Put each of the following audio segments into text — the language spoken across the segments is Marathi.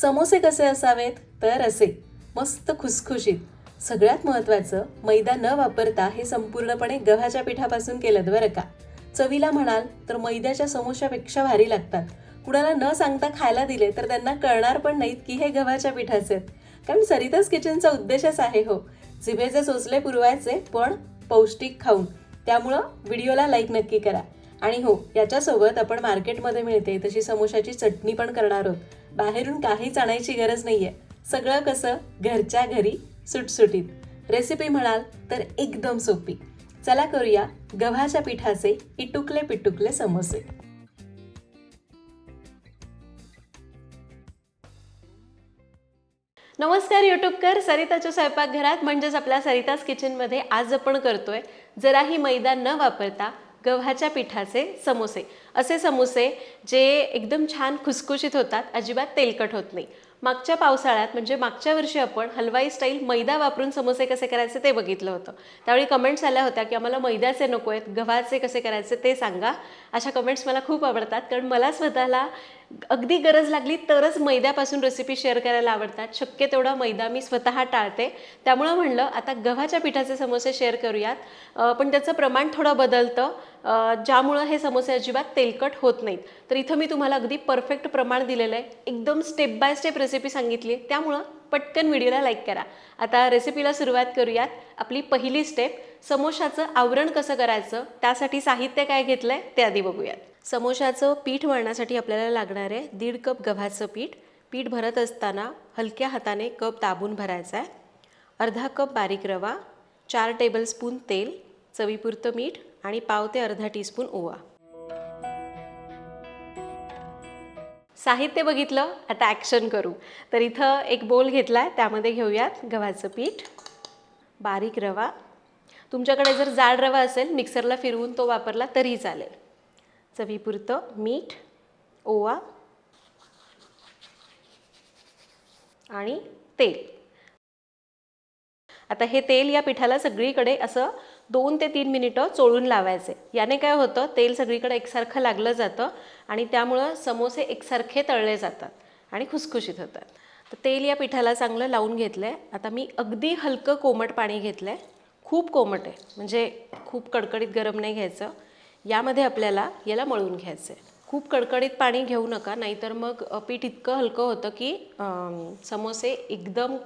समोसे कसे असावेत? तर असे. मस्त खुसखुशीत. सगळ्यात महत्त्वाचं मैदा न वापरता हे संपूर्णपणे गव्हाच्या पिठापासून केलं बरं का. चवीला म्हणाल तर मैद्याच्या समोश्यापेक्षा भारी लागतात. कुणाला न सांगता खायला दिले तर त्यांना कळणार पण नाहीत की हे गव्हाच्या पिठाचे आहेत. कारण सरिताच किचनचा उद्देशच आहे हो. जिभेचे सोचले पुरवायचे पण पौष्टिक खाऊन. त्यामुळं व्हिडिओला लाईक नक्की करा. आणि हो याच्यासोबत आपण मार्केटमध्ये मिळते तशी समोशाची चटणी पण करणार आहोत. बाहेरून काहीच आणायची गरज नाहीये. सगळं कसं? घरच्या घरी सुटसुटीत. रेसिपी म्हणाल तर एकदम सोपी. चला करूया गव्हाच्या पिठाचे इटुकले पिटुकले समोसे. नमस्कार यूट्यूबकर सरिताच्या स्वयंपाकघरात म्हणजेच आपल्या सरिताज किचनमध्ये आज आपण करतोय जराही मैदा न वापरता गव्हाच्या पिठाचे समोसे. असे समोसे जे एकदम छान खुसखुशीत होतात अजिबात तेलकट होत नाही. मागच्या पावसाळ्यात म्हणजे मागच्या वर्षी आपण हलवाई स्टाईल मैदा वापरून समोसे कसे करायचे ते बघितलं होतं. त्यावेळी कमेंट्स आल्या होत्या की आम्हाला मैद्याचे नको आहेत गव्हाचे कसे करायचे ते सांगा. अशा कमेंट्स मला खूप आवडतात कारण मला स्वतःला अगदी गरज लागली तरच मैद्यापासून रेसिपी शेअर करायला आवडतात. शक्य तेवढा मैदा मी स्वतः टाळते. त्यामुळं म्हणलं आता गव्हाच्या पिठाचे समोसे शेअर करूयात. पण त्याचं प्रमाण थोडं बदलतं. ज्यामुळं हे समोसे अजिबात तेलकट होत नाहीत. तर इथं मी तुम्हाला अगदी परफेक्ट प्रमाण दिलेलं आहे. एकदम स्टेप बाय स्टेप रेसिपी सांगितली त्यामुळं पटकन व्हिडिओला लाईक करा. आता रेसिपीला सुरुवात करूयात. आपली पहिली स्टेप समोशाचं आवरण कसं करायचं? त्यासाठी साहित्य काय घेतलं आहे ते आधी बघूयात. समोशाचं पीठ मळण्यासाठी आपल्याला लागणार आहे दीड कप गव्हाचं पीठ. पीठ भरत असताना हलक्या हाताने कप दाबून भरायचा आहे. अर्धा कप बारीक रवा चार टेबलस्पून तेल चवीपुरतं मीठ आणि पाव ते अर्धा टीस्पून ओवा. साहित्य बघितलं? आता ॲक्शन करू. तर इथं एक बोल घेतला आहे त्यामध्ये घेऊयात गव्हाचं पीठ. बारीक रवा. तुमच्याकडे जर जाड रवा असेल मिक्सरला फिरवून तो वापरला तरीही चालेल. चवीपुरतं मीठ ओवा आणि तेल. आता हे तेल या पिठाला सगळीकडे असं दोन ते तीन मिनिटं चोळून लावायचे. याने काय होतं तेल सगळीकडे एकसारखं लागलं जातं आणि त्यामुळं समोसे एकसारखे तळले जातात आणि खुसखुशीत होतात. तर तेल या पिठाला चांगलं लावून घेतलं आहे आता मी अगदी हलकं कोमट पाणी घेतलं आहे खूप कोमट आहे. म्हणजे खूप कडकडीत गरम नाही घ्यायचं. यामध्ये आपल्याला याला मळून घ्यायचं आहे खूप कडकडीत पाणी घेऊ नका नाहीतर मग पीठ इतकं हलकं होतं की समोसे एकदम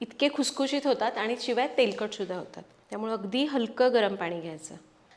इतके खुसखुशीत होतात आणि शिवाय तेलकटसुद्धा होतात. त्यामुळे अगदी हलकं गरम पाणी घ्यायचं.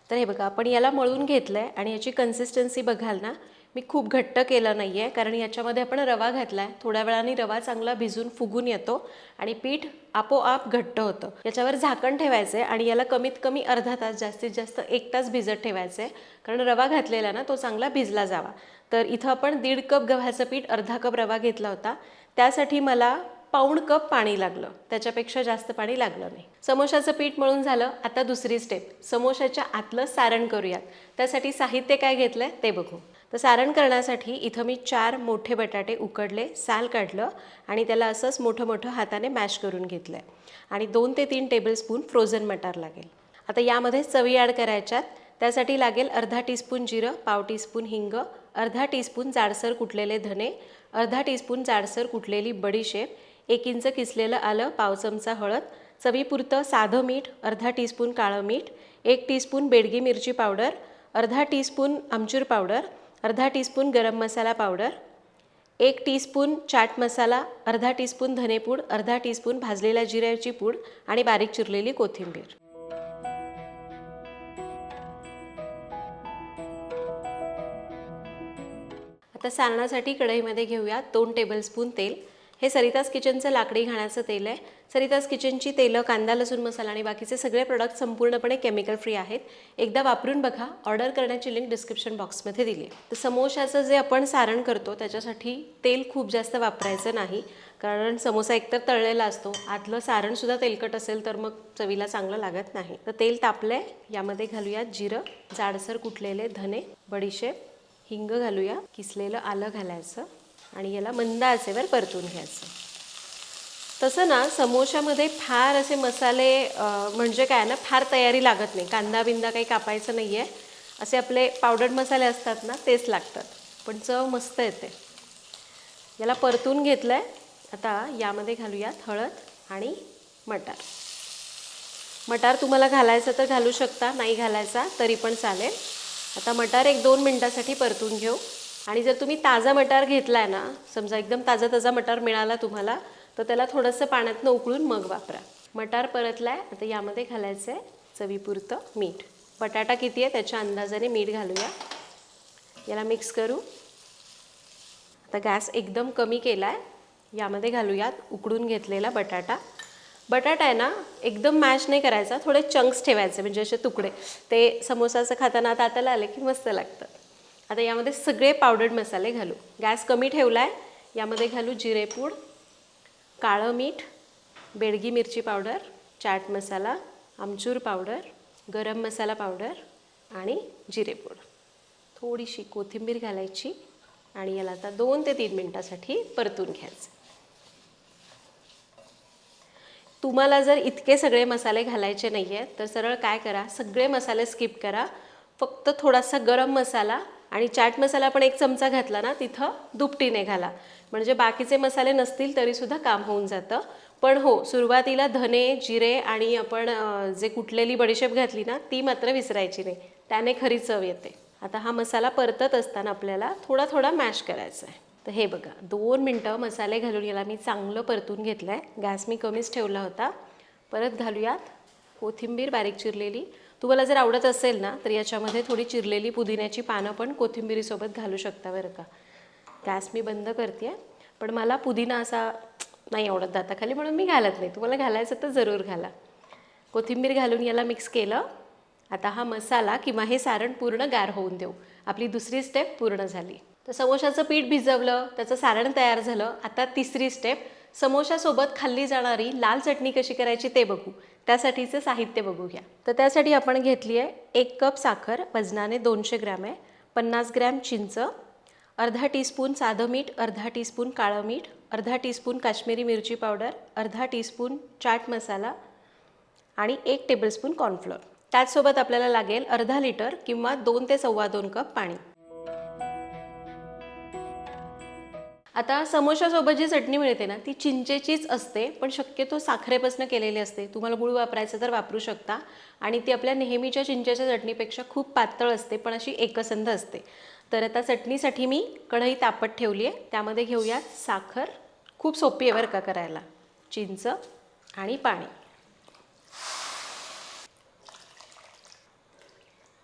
तर हे बघा आपण याला मळून घेतलं आहे आणि याची कन्सिस्टन्सी बघाल ना मी खूप घट्ट केलं नाही आहे कारण याच्यामध्ये आपण रवा घातला आहे थोड्या वेळाने रवा चांगला भिजून फुगून येतो आणि पीठ आपोआप घट्ट होतं. याच्यावर झाकण ठेवायचं आहे आणि याला कमीत कमी अर्धा तास जास्तीत जास्त एक तास भिजत ठेवायचं आहे कारण रवा घातलेला ना तो चांगला भिजला जावा. तर इथं आपण दीड कप गव्हाचं पीठ अर्धा कप रवा घेतला होता. त्यासाठी मला पाऊण कप पाणी लागलं. त्याच्यापेक्षा जास्त पाणी लागलं नाही. समोशाचं पीठ मळून झालं. आता दुसरी स्टेप समोशाच्या आतलं सारण करूयात. त्यासाठी साहित्य काय घेतलंय ते बघू. तर सारण करण्यासाठी इथं मी चार मोठे बटाटे उकडले साल काढलं आणि त्याला असंच मोठं मोठं हाताने मॅश करून घेतलं आहे आणि दोन ते तीन टेबलस्पून फ्रोझन मटार लागेल. आता यामध्ये चवी ॲड करायच्यात. त्यासाठी लागेल अर्धा टीस्पून जिरं पाव टीस्पून हिंग अर्धा टीस्पून जाडसर कुटलेले धने अर्धा टीस्पून जाडसर कुटलेली बडीशेप एक इंच किसलेलं आलं पाव चमचा हळद चवीपुरतं साधं मीठ अर्धा टीस्पून काळं मीठ एक टीस्पून बेडगी मिरची पावडर अर्धा टीस्पून आमचूर पावडर अर्धा टीस्पून गरम मसाला पावडर एक टीस्पून चाट मसाला अर्धा टीस्पून धनेपूड अर्धा टीस्पून भाजलेल्या जिऱ्याची पूड आणि बारीक चिरलेली कोथिंबीर. आता सारणासाठी कढईमध्ये घेऊया दोन टेबलस्पून तेल. हे सरिताज किचनचं लाकडी घाण्याचं तेल आहे. सरिताज किचनची तेलं कांदा लसूण मसाला आणि बाकीचे सगळे प्रोडक्ट संपूर्णपणे केमिकल फ्री आहेत. एकदा वापरून बघा. ऑर्डर करण्याची लिंक डिस्क्रिप्शन बॉक्समध्ये दिली तर समोशाचं जे आपण सारण करतो त्याच्यासाठी तेल खूप जास्त वापरायचं नाही. कारण समोसा एकतर तळलेला असतो. आतलं सारणसुद्धा तेलकट असेल तर मग चवीला चांगलं लागत नाही. तर तेल तापलं आहे यामध्ये घालूयात जिरं जाडसर कुटलेले धने बडीशेप हिंग घालूया. किसलेलं आलं घालायचं. आणि याला मंद आचेवर परतून घ्यायचं. तसं ना समोशामध्ये फार असे मसाले म्हणजे काय ना फार तयारी लागत नाही. कांदा बिंदा काही कापायचं नाही आहे असे आपले पावडर मसाले असतात ना तेच लागतात. पण चव मस्त येते. याला परतून घेतलं आहे आता यामध्ये घालूयात हळद आणि मटार. मटार तुम्हाला घालायचं तर घालू शकता नाही घालायचा तरी पण चालेल. आता मटार एक दोन मिनटासाठी परतून घेऊ. आणि जर तुम्ही ताजा मटार घेतलाय ना समजा एकदम ताजा ताजा मटार मिळाला तुम्हाला तर त्याला थोडंसं पाण्यातनं उकळून मग वापरा. मटार परतलाय आता यामध्ये घालायचं आहे चवीपुरतं मीठ. बटाटा किती आहे त्याच्या अंदाजाने मीठ घालूया. याला मिक्स करू. आता गॅस एकदम कमी केला आहे यामध्ये घालूयात उकडून घेतलेला बटाटा. बटाटा आहे ना एकदम मॅश नाही करायचा थोडे चंक्स ठेवायचे म्हणजे असे तुकडे. ते समोसाचं खाताना दाताला आले की मस्त लागतं. आता यामध्ये सगळे पावडर्ड मसाले घालू. गॅस कमी ठेवला आहे यामध्ये घालू जिरेपूड काळं मीठ बेडगी मिरची powder chaat masala amchur powder garam masala powder आणि जिरेपूड थोडीशी कोथिंबीर घालायची आणि याला आता दोन ते तीन मिनटासाठी परतून घ्यायचं. तुम्हाला जर इतके सगळे मसाले घालायचे नाही आहेत तर सरळ काय करा सगळे मसाले स्किप करा. फक्त थोडासा गरम मसाला आणि चाट मसाला पण एक चमचा घातला ना तिथं दुपटीने घाला. म्हणजे बाकीचे मसाले नसतील तरीसुद्धा काम होऊन जातं. पण हो सुरुवातीला धने जिरे आणि आपण जे कुटलेली बडीशेप घातली ना ती मात्र विसरायची नाही. त्याने खरी चव येते. आता हा मसाला परतत असताना आपल्याला थोडा थोडा मॅश करायचा आहे. तर हे बघा दोन मिनटं मसाले घालून याला मी चांगलं परतून घेतलं आहे गॅस मी कमीच ठेवला होता. परत घालूयात कोथिंबीर बारीक चिरलेली. तुम्हाला जर आवडत असेल ना तर याच्यामध्ये थोडी चिरलेली पुदिन्याची पानं पण कोथिंबीरीसोबत घालू शकता बरं का. गॅस मी बंद करते पण मला पुदिना असा नाही आवडत दाताखाली म्हणून मी घालत नाही. तुम्हाला घालायचं तर जरूर घाला. कोथिंबीर घालून याला मिक्स केलं. आता हा मसाला किंवा हे सारण पूर्ण गार होऊन देऊ. आपली दुसरी स्टेप पूर्ण झाली. तर समोशाचं पीठ भिजवलं त्याचं सारण तयार झालं. आता तिसरी स्टेप समोशासोबत खाल्ली जाणारी लाल चटणी कशी करायची ते बघू. त्यासाठीचं साहित्य बघूया. तर त्यासाठी आपण घेतली आहे एक कप साखर वजनाने दोनशे ग्रॅम आहे. पन्नास ग्रॅम चिंच अर्धा टीस्पून साधं मीठ अर्धा टीस्पून काळं मीठ अर्धा टीस्पून काश्मीरी मिरची पावडर अर्धा टीस्पून चाट मसाला आणि एक टेबलस्पून कॉर्नफ्लोअर त्याचसोबत आपल्याला लागेल अर्धा लिटर किंवा दोन ते सव्वा दोन कप पाणी. आता समोशासोबत जी चटणी मिळते ना ती चिंचेचीच असते पण शक्यतो साखरेपासून केलेली असते. तुम्हाला गुळ वापरायचं तर वापरू शकता. आणि ती आपल्या नेहमीच्या चिंचेच्या चटणीपेक्षा खूप पातळ असते पण अशी एकसंध असते. तर आता चटणीसाठी मी कढई तापत ठेवली आहे. त्यामध्ये घेऊयात साखर. खूप सोपी आहे बरं का करायला. चिंच आणि पाणी.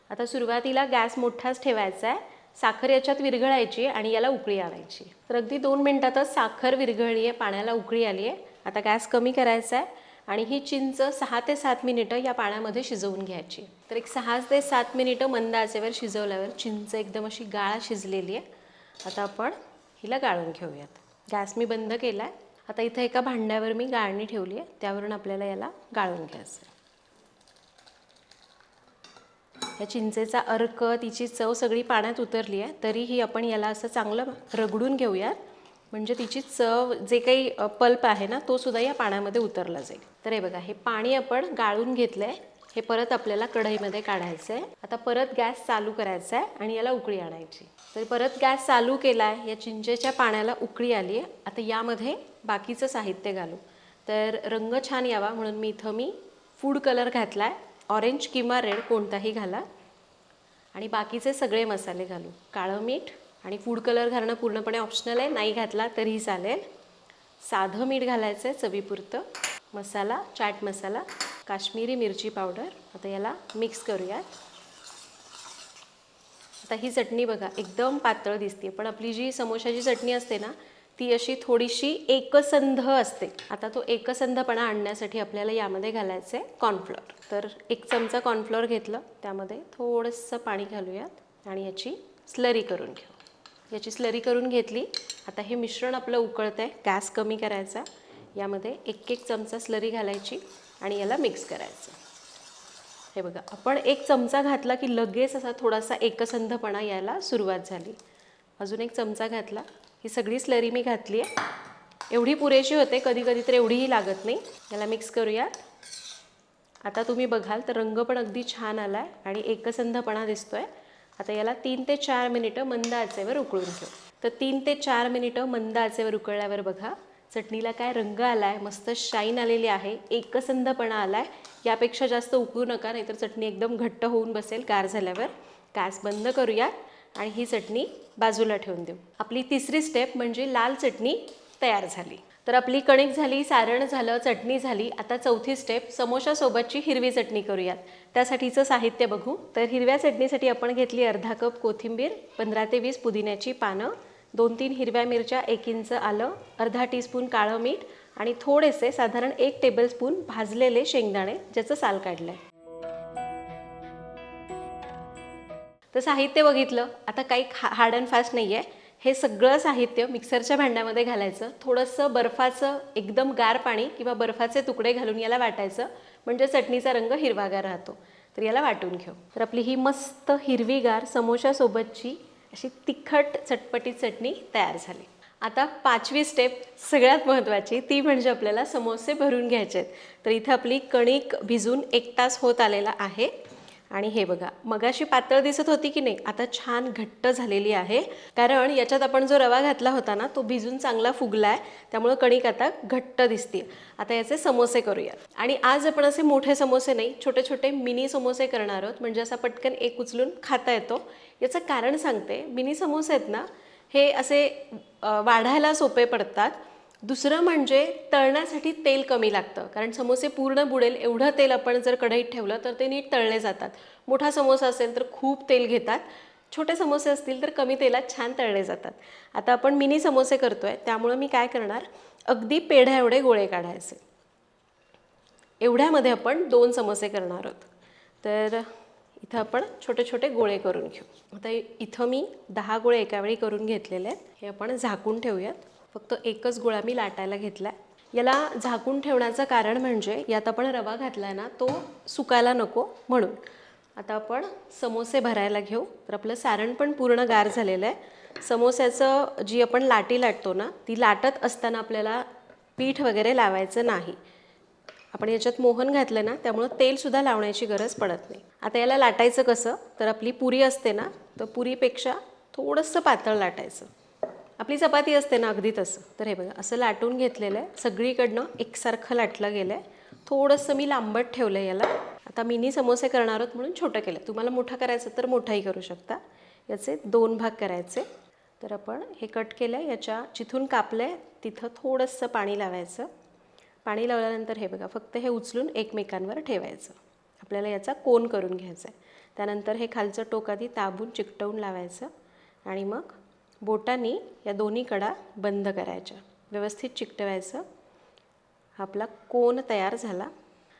आता सुरुवातीला गॅस मोठाच ठेवायचा आहे. साखर याच्यात विरघळायची आणि याला उकळी आणायची. तर अगदी दोन मिनटातच साखर विरघळली आहे पाण्याला उकळी आली आहे. आता गॅस कमी करायचा आहे आणि ही चिंच सहा ते सात मिनिटं या पाण्यामध्ये शिजवून घ्यायची. तर एक सहा ते सात मिनिटं मंद आचेवर शिजवल्यावर चिंच एकदम अशी गाळ शिजलेली आहे. आता आपण हिला गाळून घेऊयात. गॅस मी बंद केला आहे आता इथं एका भांड्यावर मी गाळणी ठेवली आहे. त्यावरून आपल्याला याला गाळून घ्यायचं आहे. या चिंचेचा अर्क तिची चव सगळी पाण्यात उतरली आहे. तरीही आपण याला असं चांगलं रगडून घेऊयात. म्हणजे तिची चव जे काही पल्प आहे ना तो सुद्धा या पाण्यामध्ये उतरला जाईल. तर हे बघा हे पाणी आपण गाळून घेतलं आहे हे परत आपल्याला कढईमध्ये काढायचं आहे आता परत गॅस चालू करायचा आहे आणि याला उकळी आणायची. तर परत गॅस चालू केला आहे या चिंचेच्या पाण्याला उकळी आली आहे. आता यामध्ये बाकीचं साहित्य घालू. तर रंग छान यावा म्हणून मी इथं मी फूड कलर घातला आहे ऑरेंज किंवा रेड कोणताही घाला. आणि बाकीचे सगळे मसाले घालू. काळं मीठ आणि फूड कलर घालणं पूर्णपणे ऑप्शनल आहे. नाही घातला तरीही चालेल. साधं मीठ घालायचं आहे चवीपुरतं. मसाला चाट मसाला काश्मीरी मिरची पावडर. आता याला मिक्स करूयात. आता ही चटणी बघा एकदम पातळ दिसते पण आपली जी समोशाची चटणी असते ना ती अशी थोडीशी एकसंध असते. आता तो एकसंधपणा आणण्यासाठी आपल्याला यामध्ये घालायचं आहे कॉर्नफ्लोअर तर एक चमचा कॉर्नफ्लोअर घेतलं त्यामध्ये थोडंसं पाणी घालूयात आणि याची स्लरी करून घेऊ. याची स्लरी करून घेतली आता हे मिश्रण आपलं उकळतं आहे गॅस कमी करायचा. यामध्ये एक एक चमचा स्लरी घालायची आणि याला मिक्स करायचं. हे बघा आपण एक चमचा घातला की लगेच असा थोडासा एकसंधपणा यायला सुरुवात झाली. अजून एक चमचा घातला ही सगळी स्लरी मी घातली आहे एवढी पुरेशी होते कधी कधी तर एवढीही लागत नाही. याला मिक्स करूयात. आता तुम्ही बघाल तर रंग पण अगदी छान आला आहे आणि एकसंधपणा दिसतो आहे आता याला तीन ते चार मिनिटं मंद आचेवर उकळून घेऊ. तर तीन ते चार मिनिटं मंद आचेवर उकळल्यावर बघा चटणीला काय रंग आला आहे मस्त शाईन आलेली आहे एकसंधपणा आला आहे यापेक्षा जास्त उकळू नका नाहीतर चटणी एकदम घट्ट होऊन बसेल गार झाल्यावर. गॅस बंद करूयात. आणि ही चटणी बाजूला ठेवून देऊ. आपली तिसरी स्टेप म्हणजे लाल चटणी तयार झाली. तर आपली कणिक झाली सारण झालं चटणी झाली आता चौथी स्टेप समोशासोबतची हिरवी चटणी करूयात. त्यासाठीचं साहित्य बघू. तर हिरव्या चटणीसाठी आपण घेतली अर्धा कप कोथिंबीर पंधरा ते वीस पुदिन्याची पानं दोन तीन हिरव्या मिरच्या एक इंच आलं अर्धा टीस्पून काळं मीठ आणि थोडेसे साधारण एक टेबलस्पून भाजलेले शेंगदाणे ज्याचं साल काढलं आहे तर साहित्य बघितलं. आता काही हार्ड अँड फास्ट नाही आहे हे सगळं साहित्य मिक्सरच्या भांड्यामध्ये घालायचं. थोडंसं बर्फाचं एकदम गार पाणी किंवा बर्फाचे तुकडे घालून याला वाटायचं. म्हणजे चटणीचा रंग हिरवागार राहतो. तर याला वाटून घेऊ. तर आपली ही मस्त हिरवीगार समोशासोबतची अशी तिखट चटपटीत चटणी तयार झाली. आता पाचवी स्टेप सगळ्यात महत्त्वाची ती म्हणजे आपल्याला समोसे भरून घ्यायचे आहेत तर इथं आपली कणिक भिजून एक तास होत आलेला आहे. आणि हे बघा मगाशी पातळ दिसत होती की नाही आता छान घट्ट झालेली आहे. कारण याच्यात आपण जो रवा घातला होता ना तो भिजून चांगला फुगला आहे त्यामुळं कणिक आता घट्ट दिसते आता याचे समोसे करूयात. आणि आज आपण असे मोठे समोसे नाही छोटे छोटे मिनी समोसे करणार आहोत. म्हणजे असा पटकन एक उचलून खाता येतो. याचं कारण सांगते मिनी समोसे आहेत ना हे असे वाढायला सोपे पडतात. दुसरं म्हणजे तळण्यासाठी तेल कमी लागतं. कारण समोसे पूर्ण बुडेल एवढं तेल आपण जर कढईत ठेवलं तर ते नीट तळले जातात. मोठा समोसा असेल तर खूप तेल घेतात. छोटे समोसे असतील तर कमी तेलात छान तळले जातात. आता आपण मिनी समोसे करतोय. त्यामुळं मी काय करणार? अगदी पेढ्या एवढे गोळे काढायचे. एवढ्यामध्ये आपण दोन समोसे करणार आहोत. तर इथं आपण छोटे छोटे गोळे करून घेऊ. आता इथं मी दहा गोळे एकावेळी करून घेतलेले आहेत. हे आपण झाकून ठेवूयात. फक्त एकच गोळा मी लाटायला घेतला याला झाकून ठेवण्याचं कारण म्हणजे यात आपण रवा घातला ना तो सुकायला नको म्हणून. आता आपण समोसे भरायला घेऊ. तर आपलं सारण पण पूर्ण गार झालेलं आहे. समोस्याचं जी आपण लाटी लाटतो ना ती लाटत असताना आपल्याला पीठ वगैरे लावायचं नाही. आपण याच्यात मोहन घातलं ना त्यामुळं तेलसुद्धा लावण्याची गरज पडत नाही. आता याला लाटायचं कसं? तर आपली पुरी असते ना तर पुरीपेक्षा थोडंसं पातळ लाटायचं. आपली चपाती असते ना अगदी तसं. तर हे बघा असं लाटून घेतलेलं आहे. सगळीकडनं एकसारखं लाटलं गेलं आहे. थोडंसं मी लांबट ठेवलं आहे याला. आता मिनी समोसे करणार आहोत म्हणून छोटं केलं. तुम्हाला मोठं करायचं तर मोठाही करू शकता. याचे दोन भाग करायचे. तर आपण हे कट केलं आहे. याच्या जिथून कापलं आहे तिथं थोडंसं पाणी लावायचं. पाणी लावल्यानंतर हे बघा फक्त हे उचलून एकमेकांवर ठेवायचं. आपल्याला याचा कोन करून घ्यायचा आहे. त्यानंतर हे खालचं टोक आधी ताबून चिकटवून लावायचं. आणि मग बोटांनी या दोन्ही कडा बंद करायच्या. व्यवस्थित चिकटवायचं. आपला कोन तयार झाला.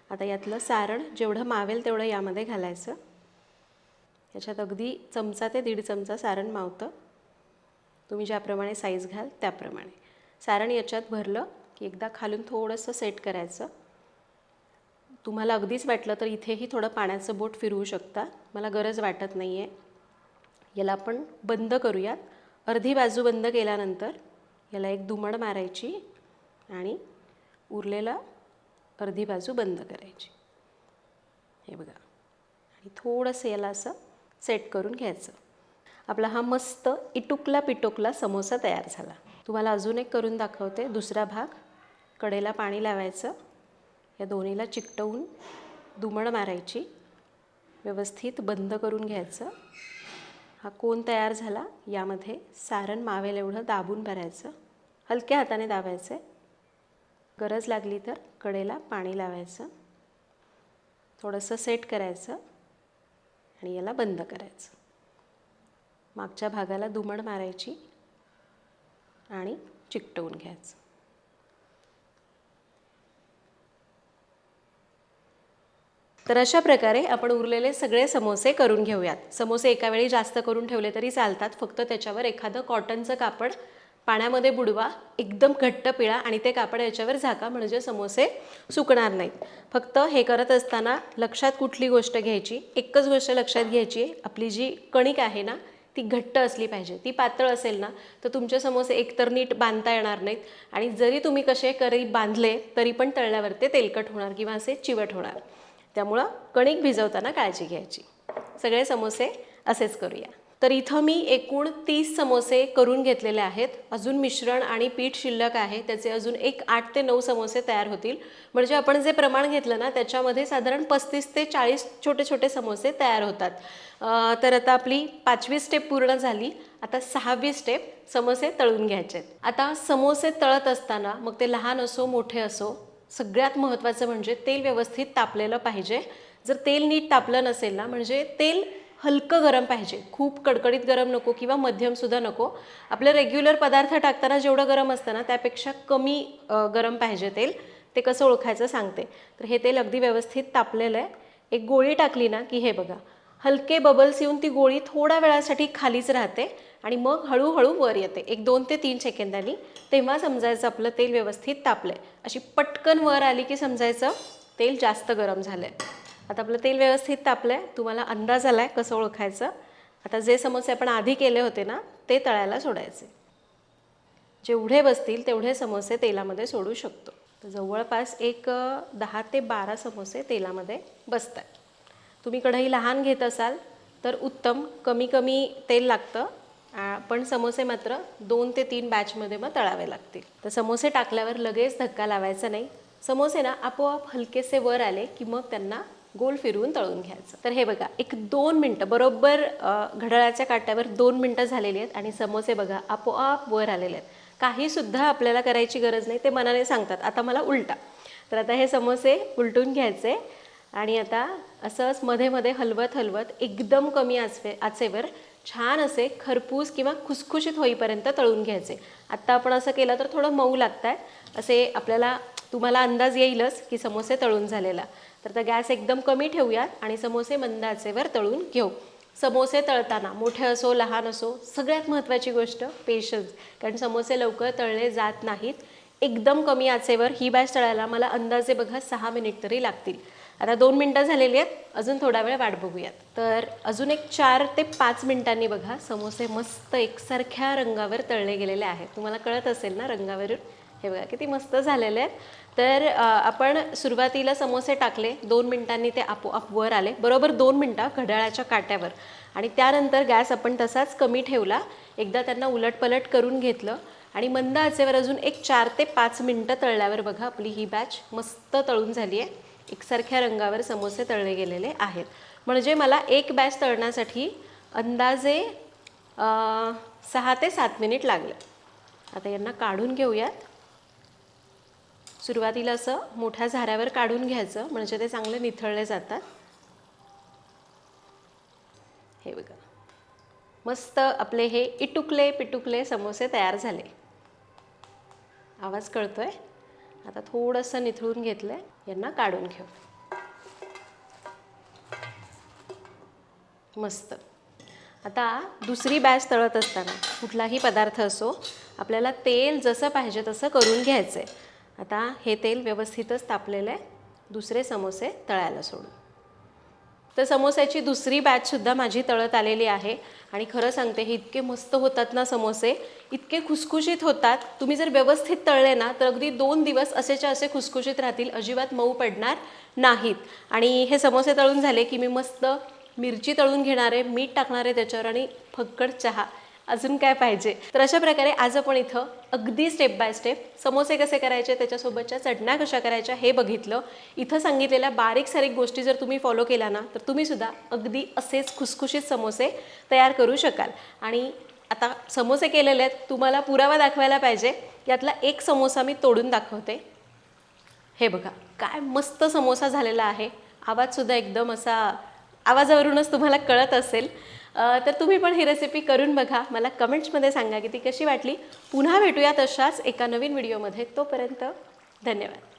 आता यातलं सारण जेवढं मावेल तेवढं यामध्ये घालायचं. याच्यात अगदी चमचा ते दीड चमचा सारण मावतं. तुम्ही ज्याप्रमाणे साईज घाल त्याप्रमाणे. सारण याच्यात भरलं की एकदा खालून थोडंसं सेट करायचं. तुम्हाला अगदीच वाटलं तर इथेही थोडं पाण्याचं बोट फिरवू शकता. मला गरज वाटत नाही आहे याला आपण बंद करूयात. अर्धी बाजू बंद केल्यानंतर याला एक दुमड मारायची आणि उरलेला अर्धी बाजू बंद करायची. हे बघा. आणि थोडंसं याला असं सेट करून घ्यायचं. आपला हा मस्त इटुकला पिटुकला समोसा तयार झाला. तुम्हाला अजून एक करून दाखवते. दुसरा भाग कडेला पाणी लावायचं. या दोन्हीला चिकटवून दुमड मारायची. व्यवस्थित बंद करून घ्यायचं. हा कोन तयार झाला? यामध्ये सारण मावेल एवढं दाबून भरायचं हलक्या हाताने दाबायचं गरज लागली तर कडेला पाणी लावायचं थोडंसं सेट करायचं आणि याला बंद करायचं. मागच्या भागाला दुमड मारायची आणि चिकटवून घ्यायचं. तर अशा प्रकारे आपण उरलेले सगळे समोसे करून घेऊयात. समोसे एका वेळी जास्त करून ठेवले तरी चालतात. फक्त त्याच्यावर एखादं कॉटनचं कापड पाण्यामध्ये बुडवा. एकदम घट्ट पिळा आणि ते कापड याच्यावर झाका म्हणजे समोसे सुकणार नाहीत. फक्त हे करत असताना लक्षात कुठली गोष्ट घ्यायची? एकच गोष्ट लक्षात घ्यायची आहे. आपली जी कणिक आहे ना ती घट्ट असली पाहिजे. ती पातळ असेल ना तर तुमचे समोसे एकतर नीट बांधता येणार नाहीत. आणि जरी तुम्ही कसे करी बांधले तरी पण तळल्यावर ते तेलकट होणार किंवा असे चिवट होणार. त्यामुळं कणिक भिजवताना काळजी घ्यायची. सगळे समोसे असेच करूया. तर इथं मी एकूण तीस समोसे करून घेतलेले आहेत. अजून मिश्रण आणि पीठ शिल्लक आहे. त्याचे अजून एक आठ ते नऊ समोसे तयार होतील. म्हणजे आपण जे प्रमाण घेतलं ना त्याच्यामध्ये साधारण पस्तीस ते चाळीस छोटे छोटे समोसे तयार होतात. तर आता आपली पाचवी स्टेप पूर्ण झाली. आता सहावी स्टेप समोसे तळून घ्यायचे आहेत. आता समोसे तळत असताना मग ते लहान असो मोठे असो सगळ्यात महत्त्वाचं म्हणजे तेल व्यवस्थित तापलेलं पाहिजे. जर तेल नीट तापलं नसेल ना म्हणजे तेल हलकं गरम पाहिजे. खूप कडकडीत गरम नको किंवा मध्यमसुद्धा नको. आपलं रेग्युलर पदार्थ टाकताना जेवढं गरम असतं ना त्यापेक्षा कमी गरम पाहिजे तेल. ते कसं ओळखायचं सांगते. तर हे तेल अगदी व्यवस्थित तापलेलं आहे. एक गोळी टाकली ना की हे बघा. हलके बबल्स येऊन ती गोळी थोड्या वेळासाठी खालीच राहते. आणि मग हळूहळू वर येते. एक दोन ते तीन सेकंदांनी तेव्हा समजायचं आपलं तेल व्यवस्थित तापलंय. अशी पटकन वर आली की समजायचं तेल जास्त गरम झालं आहे आता आपलं तेल व्यवस्थित तापलं आहे तुम्हाला अंदाज आला आहे कसं ओळखायचं? आता जे समोसे आपण आधी केले होते ना ते तळायला सोडायचे. जेवढे बसतील तेवढे समोसे तेलामध्ये सोडू शकतो. तर जवळपास एक दहा ते बारा समोसे तेलामध्ये बसतात तुम्ही कढई लहान घेत असाल तर उत्तम कमी कमी तेल लागतं. पण समोसे मात्र दोन ते तीन बॅचमध्ये मग तळावे लागतील. तर समोसे टाकल्यावर लगेच धक्का लावायचा नाही. समोसे ना आपोआप हलकेसे वर आले की मग त्यांना गोल फिरवून तळून घ्यायचं. तर हे बघा एक दोन मिनटं बरोबर घड्याळाच्या काट्यावर दोन मिनटं झालेली आहेत आणि समोसे बघा आपोआप वर आलेले आहेत. काही सुद्धा आपल्याला करायची गरज नाही ते मनाने सांगतात. आता मला उलटा. तर आता हे समोसे उलटून घ्यायचे आणि आता असंच मध्ये मध्ये हलवत हलवत एकदम कमी आचवे आचेवर छान असे खरपूस किंवा खुसखुशीत होईपर्यंत तळून घ्यायचे. आत्ता आपण असं केलं तर थोडं मऊ लागत आहे असे आपल्याला तुम्हाला अंदाज येईलच की समोसे तळून झालेला. तर तर गॅस एकदम कमी ठेवूयात आणि समोसे मंद आचेवर तळून घेऊ. समोसे तळताना मोठे असो लहान असो सगळ्यात महत्त्वाची गोष्ट पेशन्स कारण समोसे लवकर तळले जात नाहीत. एकदम कमी आचेवर ही बॅच तळायला मला अंदाजे बघा सहा मिनिट तरी लागतील. आता दोन मिनटं झालेली आहेत. अजून थोडा वेळ वाट बघूयात. तर अजून एक चार ते पाच मिनिटांनी बघा समोसे मस्त एकसारख्या रंगावर तळले गेलेले आहेत. तुम्हाला कळत असेल ना रंगावरून? हे बघा किती मस्त झालेले आहेत. तर आपण सुरुवातीला समोसे टाकले. दोन मिनिटांनी ते आपोआप वर आले. बरोबर दोन मिनटं घड्याळाच्या काट्यावर. आणि त्यानंतर गॅस आपण तसाच कमी ठेवला. एकदा त्यांना उलटपलट करून घेतलं. आणि मंद आचेवर अजून एक चार ते पाच मिनटं तळल्यावर बघा आपली ही बॅच मस्त तळून झाली आहे. एकसारख्या रंगावर समोसे तळले गेलेले आहेत. म्हणजे मला एक बॅच तळण्यासाठी अंदाजे सहा ते सात मिनिट लागले. आता यांना काढून घेऊयात. सुरुवातीला असं मोठ्या झाऱ्यावर काढून घ्यायचं. म्हणजे ते चांगले निथळले जातात. हे बघा. मस्त आपले हे इटुकले पिटुकले समोसे तयार झाले. आवाज कळतोय? आता थोडंसं निथळून घेतलं आहे यांना काढून घेऊ. मस्त. आता दुसरी बॅच तळत असताना कुठलाही पदार्थ असो आपल्याला तेल जसं पाहिजे तसं करून घ्यायचं आहे आता हे तेल व्यवस्थितच तापलेलं आहे. दुसरे समोसे तळायला सोडू. तर समोस्याची दुसरी बॅचसुद्धा माझी तळत आलेली आहे. आणि खरं सांगते हे इतके मस्त होतात ना समोसे. इतके खुसखुशीत होतात. तुम्ही जर व्यवस्थित तळले ना तर अगदी दोन दिवस असेच्या असे खुसखुशीत राहतील. अजिबात मऊ पडणार नाहीत. आणि हे समोसे तळून झाले की मी मस्त मिरची तळून घेणार आहे मीठ टाकणार आहे त्याच्यावर आणि फक्कड चहा. अजून काय पाहिजे? तर अशा प्रकारे आज आपण इथं अगदी स्टेप बाय स्टेप समोसे कसे करायचे त्याच्यासोबतच्या चटण्या कशा करायच्या हे बघितलं. इथं सांगितलेल्या बारीक सारीक गोष्टी जर तुम्ही फॉलो केल्या ना तर तुम्ही सुद्धा अगदी असेच खुसखुशीत समोसे तयार करू शकाल. आणि आता समोसे केलेले आहेत तुम्हाला पुरावा दाखवायला पाहिजे. यातला एक समोसा मी तोडून दाखवते. हे बघा काय मस्त समोसा झालेला आहे. आवाजसुद्धा एकदम असा आवाजावरूनच तुम्हाला कळत असेल. तर तुम्ही पण ही रेसिपी करून बघा. मला कमेंट्समध्ये सांगा की ती कशी वाटली. पुन्हा भेटूया तशाच एका नवीन व्हिडिओमध्ये तोपर्यंत धन्यवाद.